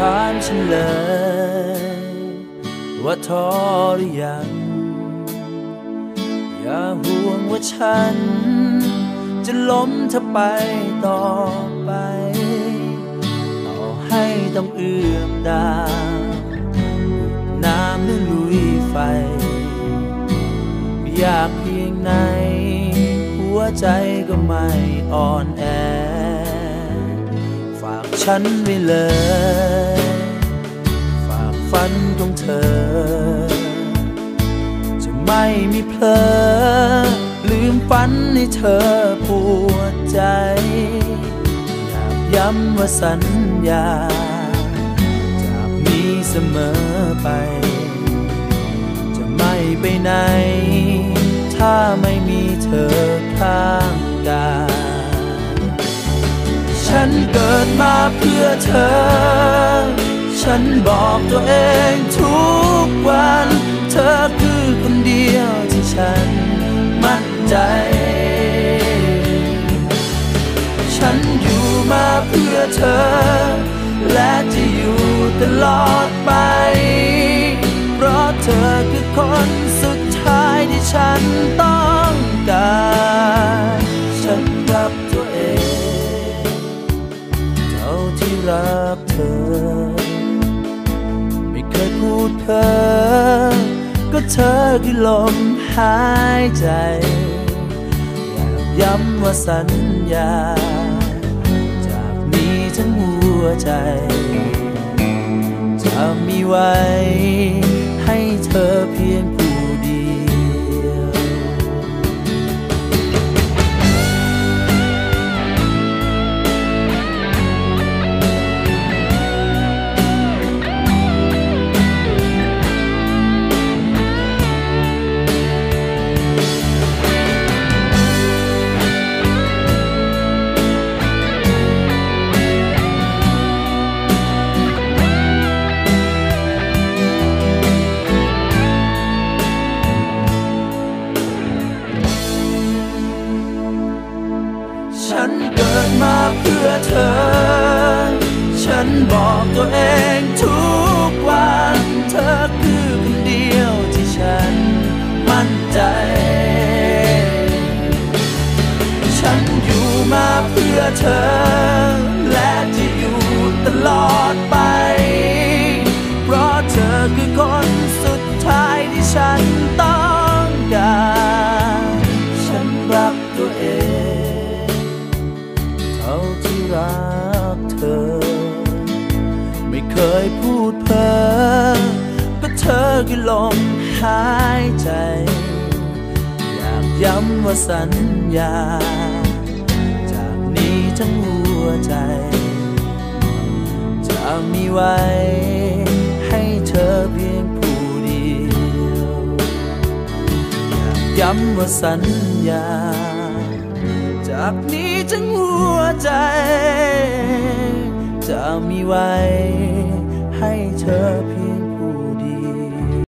ถามฉันเลย ว่าท้อหรือยัง อย่าห่วงว่าฉัน จะล้มเธอไปต่อไป ต่อให้ต้องเอื้อมดาวน้ำหรือลุยไฟ อยากเพียงไหน หัวใจก็ไม่อ่อนแอ ฝากฉันไว้เลย ฝันของเธอ จะไม่มีเพลอ ลืมฝันให้เธอปวดใจอยากย้ำว่าสัญญาจากนี้เสมอไป จะไม่ไปไหน ถ้าไม่มีเธอข้างกายฉันเกิดมาเพื่อเธอ ฉันบอกตัวเองทุกวัน เธอคือคนเดียวที่ฉันมั่นใจ ฉันอยู่มาเพื่อเธอ และจะอยู่ตลอดไป เพราะเธอคือคนสุดท้ายที่ฉันต้องการ ฉันรับตัวเอง เท่าที่รักเธอูดเธอ ก็เธอคือลมหายใจ อยากย้ำว่าสัญญา จากนี้ทั้งหัวใจ จะมีไว้ให้เธอเพียง ฉันต้องการ ฉันรักตัวเอง เท่าที่รักเธอ ไม่เคยพูดเพ้อก็เธอคือลมหายใจ อยากย้ำว่าสัญญา จากนี้ทั้งหัวใจ จะมีไว้ ย้ำว่าสัญญา จากนี้ทั้งหัวใจ จะมีไว้